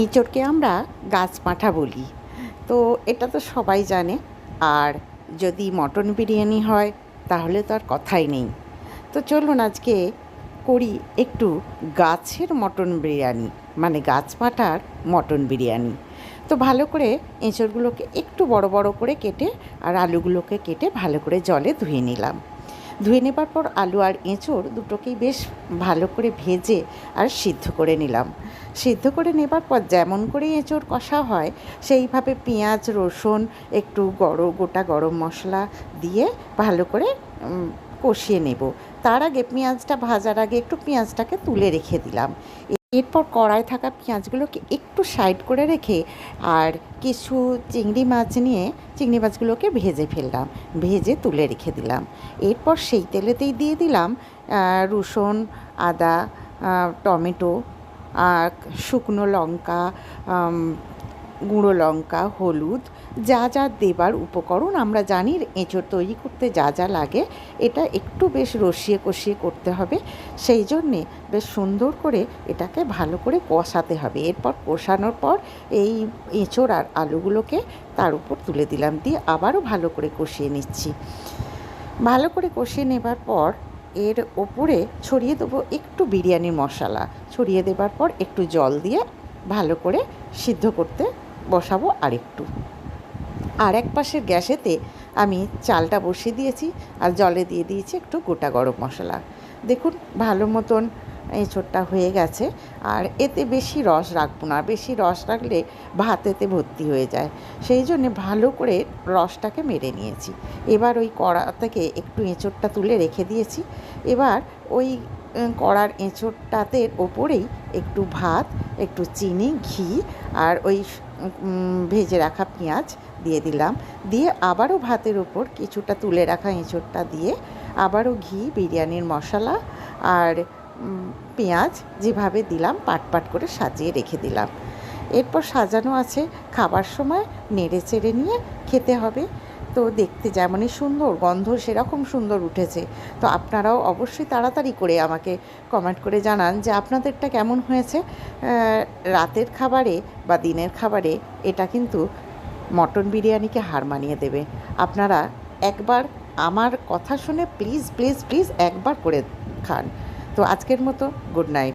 এঁচোড়কে আমরা গাছ পাঁঠা বলি। তো এটা তো সবাই জানে। আর যদি মটন বিরিয়ানি হয়, তাহলে তো আর কথাই নেই। তো চলুন আজকে করি একটু গাছের মটন বিরিয়ানি মানে গাছ মটন বিরিয়ানি। তো ভালো করে এঁচোড়গুলোকে একটু বড় বড় করে কেটে, আর আলুগুলোকে কেটে ভালো করে জলে ধুয়ে নিলাম। ধুয়ে নেবার পর আলু আর এঁচোড় দুটোকেই বেশ ভালো করে ভেজে আর সিদ্ধ করে নিলাম। সিদ্ধ করে নেবার পর যেমন করে এঁচোড় কষা হয়, সেইভাবে পেঁয়াজ, রসুন, একটু গরম, গোটা গরম মশলা দিয়ে ভালো করে কষিয়ে নেব। তার আগে পেঁয়াজটা ভাজার আগে একটু পেঁয়াজটাকে তুলে রেখে দিলাম। এরপর কড়ায় থাকা পেঁয়াজগুলোকে একটু সাইড করে রেখে আর কিছু চিংড়ি মাছ নিয়ে চিংড়ি মাছগুলোকে ভেজে ফেললাম, ভেজে তুলে রেখে দিলাম। এরপর সেই তেলেতেই দিয়ে দিলাম রসুন, আদা টমেটো শুকনো লঙ্কা গুঁড়ো লঙ্কা, হলুদ যা যা দেবার উপকরণ আমরা জানি, এঁচোড় তৈরি করতে যা যা লাগে, এটা একটু বেশ রসিয়ে কষিয়ে করতে হবে। সেই জন্যে বেশ সুন্দর করে এটাকে ভালো করে কষাতে হবে। এরপর কষানোর পর এই এঁচোড় আর আলুগুলোকে তার উপর তুলে দিলাম দিয়ে আবারও ভালো করে কষিয়ে নিচ্ছি। ভালো করে কষিয়ে নেবার পর এর ওপরে ছড়িয়ে দেবো একটু বিরিয়ানির মশলা। ছড়িয়ে দেবার পর একটু জল দিয়ে ভালো করে সিদ্ধ করতে বসাবো আরেকটু। আর এক পাশের গ্যাসেতে আমি চালটা বসিয়ে দিয়েছি আর জলে দিয়ে দিয়েছি একটু গোটা গরম মশলা। দেখুন, ভালো মতন এঁচোড়টা হয়ে গেছে আর এতে বেশি রস রাখব না, বেশি রস রাখলে ভাত এতে ভর্তি হয়ে যায়। সেই জন্যে ভালো করে রসটাকে মেরে নিয়েছি। এবার ওই কড়া থেকে একটু এঁচোড়টা তুলে রেখে দিয়েছি। এবার ওই কড়ার এঁচোড়টাতে ওপরেই একটু ভাত, একটু চিনি, ঘি আর ওই ভেজে রাখা পেঁয়াজ দিয়ে দিলাম। দিয়ে আবারও ভাতের ওপর কিছুটা তুলে রাখা এঁচোড়টা দিয়ে আবারও ঘি, বিরিয়ানির মশলা আর পেঁয়াজ যেভাবে দিলাম পাট পাট করে সাজিয়ে রেখে দিলাম। এরপর সাজানো আছে খাবার সময় নেড়ে চেড়ে নিয়ে খেতে হবে। তো দেখতে যেমনই সুন্দর, গন্ধ সেরকম সুন্দর উঠেছে। তো আপনারাও অবশ্যই তাড়াতাড়ি করে আমাকে কমেন্ট করে জানান যে আপনাদেরটা কেমন হয়েছে। রাতের খাবারে বা দিনের খাবারে এটা কিন্তু মটন বিরিয়ানিকে হার মানিয়ে দেবে। আপনারা একবার আমার কথা শুনে প্লিজ প্লিজ প্লিজ একবার করে খান। তো আজকের মতো গুড নাইট